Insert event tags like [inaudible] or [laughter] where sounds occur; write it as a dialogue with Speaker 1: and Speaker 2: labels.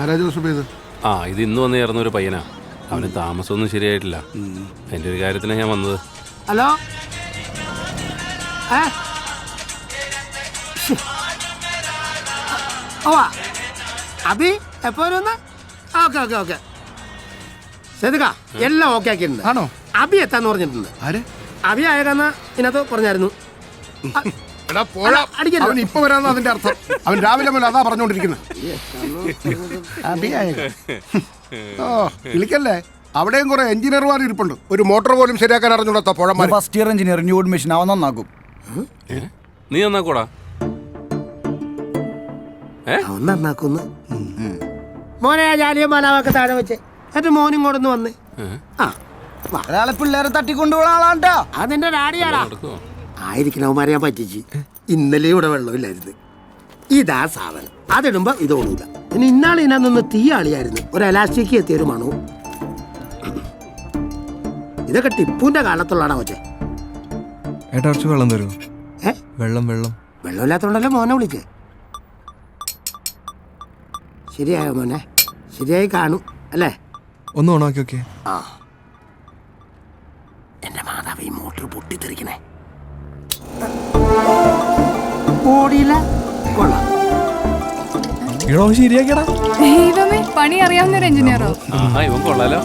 Speaker 1: ആരാ ജോസഫ് ഇത്
Speaker 2: ആ ഇത് ഇന്ന് വന്ന് ചേർന്ന ഒരു പയ്യനാ. അവന് താമസമൊന്നും ശരിയായിട്ടില്ല. അതിന്റെ ഒരു കാര്യത്തിനാണ് ഞാൻ വന്നത്.
Speaker 3: ഹലോ. ഓ അബി എപ്പോ വരുമെന്ന് ഓക്കെ ഓക്കെ ഓക്കെ. സെതുക എല്ലാം ഓക്കെ ആക്കിയിട്ടുണ്ട്.
Speaker 1: ആണോ?
Speaker 3: അഭി എത്താന്ന് പറഞ്ഞിട്ടുണ്ട്.
Speaker 1: ആര്?
Speaker 3: അബി ആയതെന്ന് ഇതിനകത്ത് പറഞ്ഞായിരുന്നു. [laughs]
Speaker 1: എടാ പോഴാ
Speaker 3: അടിക്കരുത്.
Speaker 1: അവൻ ഇപ്പൊ വരാന്ന് അതിന്റെ അർത്ഥം. അവൻ രാവിലെ മുതൽ അതാ പറഞ്ഞോണ്ടിരിക്കുന്നത് ഓ വിളിക്കല്ലേ? അവിടെയും കുറെ എഞ്ചിനീയർമാർ ഇരിപ്പുണ്ട്. ഒരു മോട്ടോർ പോലും ശരിയാക്കാൻ അറിഞ്ഞൂടാത്ത പുഴമാർ
Speaker 4: first year engineer new admission അവൻ നന്നാക്കും.
Speaker 2: നീ എന്നാ കൂടാ
Speaker 3: അവൻ നന്നാക്കുന്നു. മോനെ ആ ജാലിയും മലാവൊക്കെ താഴെ വെച്ച്. എന്നിട്ട് മോനും ഇങ്ങോട്ടൊന്ന് വന്ന്. ആ
Speaker 4: ഒരാളെ പിള്ളേരെ തട്ടിക്കൊണ്ടുപോകുന്ന ആളാണ്ടാ
Speaker 3: അതിന്റെ ഡാഡിയാടാ.
Speaker 2: നടക്കുവോ?
Speaker 3: ആയിരിക്കണവന്മാരെ ഞാൻ പറ്റിച്ച്. ഇന്നലെ ഇവിടെ വെള്ളമില്ലായിരുന്നു ഇതാ സാധനം. അതിടുമ്പോ ഇത് ഓടൂല. പിന്നെ ഇന്നാൾ ഇതിനകത്തൊന്ന് തീയാളിയായിരുന്നു ഒരു എലാസ്റ്റിക് എത്തിയ ഒരു മണവും ഇതൊക്കെ ടിപ്പുവിന്റെ കാലത്തുള്ളതാണോ കൊച്ചെ?
Speaker 5: ഏട്ടാ കുറച്ച് വെള്ളം തരുമോ?
Speaker 3: ഏ?
Speaker 5: വെള്ളം വെള്ളം.
Speaker 3: വെള്ളമില്ലാത്തോണ്ടല്ലേ മോനെ വിളിച്ചേ? ശരിയായോ മോനെ? ശരിയായി കാണും അല്ലേ?
Speaker 5: ഒന്ന് ഓണാക്കി ഓക്കെ
Speaker 3: ആ. എന്റെ മാതാവ് ഈ മോട്ടർ പൊട്ടിത്തെറിക്കണേ. ഓടിയില്ല. കൊള്ളാം.
Speaker 5: ഇടോ ശരിയാക്കിയടാ.
Speaker 6: ദൈവമേ പണി അറിയാവുന്ന ഒരു എഞ്ചിനീയറോ?
Speaker 2: ആ ഇവൻ കൊള്ളാലോ.